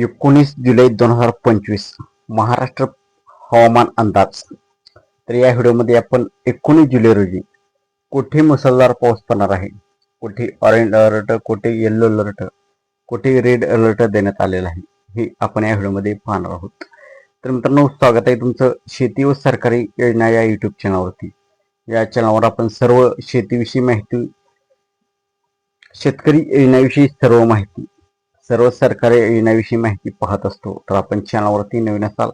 एकोणीस जुलै दोन हजार पंचवीस महाराष्ट्र हवामान अंदाज. तर या व्हिडिओमध्ये आपण एकोणीस जुलै रोजी कुठे मुसळधार पाऊस पडणार आहे? कुठे ऑरेंज अलर्ट कुठे येल्लो अलर्ट कुठे रेड अलर्ट देण्यात आलेला आहे? हे आपण या व्हिडिओमध्ये पाहणार आहोत. तर मित्रांनो स्वागत आहे तुमचं शेती व सरकारी योजना या युट्यूब चॅनलवरती या चॅनलवर आपण सर्व शेतीविषयी माहिती शेतकरी योजनाविषयी सर्व माहिती सर्व सरकारी योजनाविषयी माहिती पाहत असतो. तर आपण चॅनलवरती नवीन असाल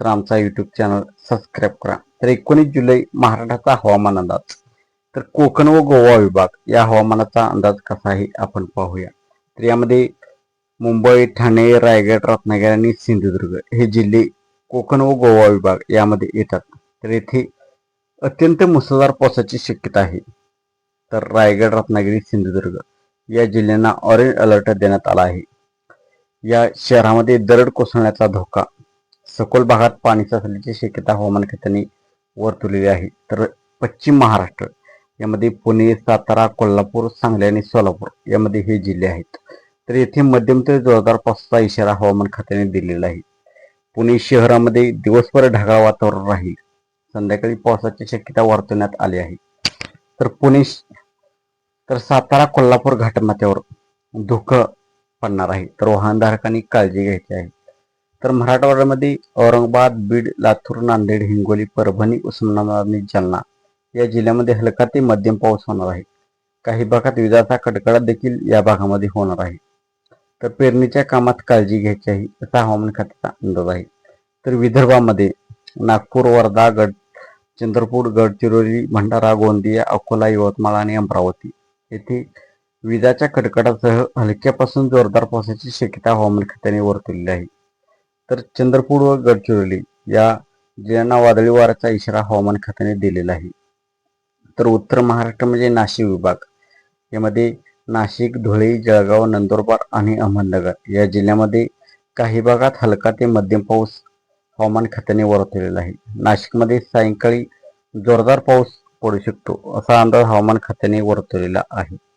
तर आमचा युट्यूब चॅनल सबस्क्राईब करा. तर एकोणीस जुलै महाराष्ट्राचा हवामान अंदाज. तर कोकण व गोवा विभाग या हवामानाचा अंदाज कसा आहे आपण पाहूया. तर यामध्ये मुंबई ठाणे रायगड रत्नागिरी आणि सिंधुदुर्ग हे जिल्हे कोकण व गोवा विभाग यामध्ये येतात. तर येथे अत्यंत मुसळधार पावसाची शक्यता आहे. तर रायगड रत्नागिरी सिंधुदुर्ग या जिल्ह्यांना ऑरेंज अलर्ट देण्यात आला आहे. या शहरामध्ये दरड कोसळण्याचा धोका. सखोल भागात पाणी साचण्याची शक्यता हवामान खात्याने वर्तवलेली आहे. तर पश्चिम महाराष्ट्र यामध्ये पुणे सातारा कोल्हापूर सांगली आणि सोलापूर यामध्ये हे जिल्हे आहेत. तर येथे मध्यम ते जोरदार पावसाचा इशारा हवामान खात्याने दिलेला आहे. पुणे शहरामध्ये दिवसभर ढगाळ वातावरण राहील. संध्याकाळी पावसाची शक्यता वर्तवण्यात आली आहे. तर पुणे तर सातारा कोल्हापूर घाटमाथ्यावर धुकं पडणार आहे. तर वाहनधारकांनी काळजी घ्यायची आहे. तर मराठवाड्यामध्ये औरंगाबाद बीड लातूर नांदेड हिंगोली परभणी उस्मानाबाद आणि जालना या जिल्ह्यामध्ये हलका ते मध्यम पाऊस होणार आहे. काही भागात विजाचा कडकडा देखील या भागामध्ये होणार आहे. तर पेरणीच्या कामात काळजी घ्यायची आहे. असा हवामान खात्याचा अंदाज आहे. तर विदर्भामध्ये नागपूर वर्धा गड चंद्रपूर गडचिरोली भंडारा गोंदिया अकोला यवतमाळ आणि अमरावती येथे विजाच्या कडकडासह हलक्यापासून जोरदार पावसाची शक्यता हवामान खात्याने वर्तवली आहे. तर चंद्रपूर व गडचिरोली या जिल्ह्यांना वादळी वाऱ्याचा इशारा हवामान खात्याने दिलेला आहे. तर उत्तर महाराष्ट्र म्हणजे नाशिक विभाग. यामध्ये नाशिक धुळे जळगाव नंदुरबार आणि अहमदनगर या जिल्ह्यामध्ये काही भागात हलका ते मध्यम पाऊस हवामान खात्याने वर्तवलेला आहे. नाशिकमध्ये सायंकाळी जोरदार पाऊस पडू शकतो असा अंदाज हवामान खात्याने वर्तवलेला आहे.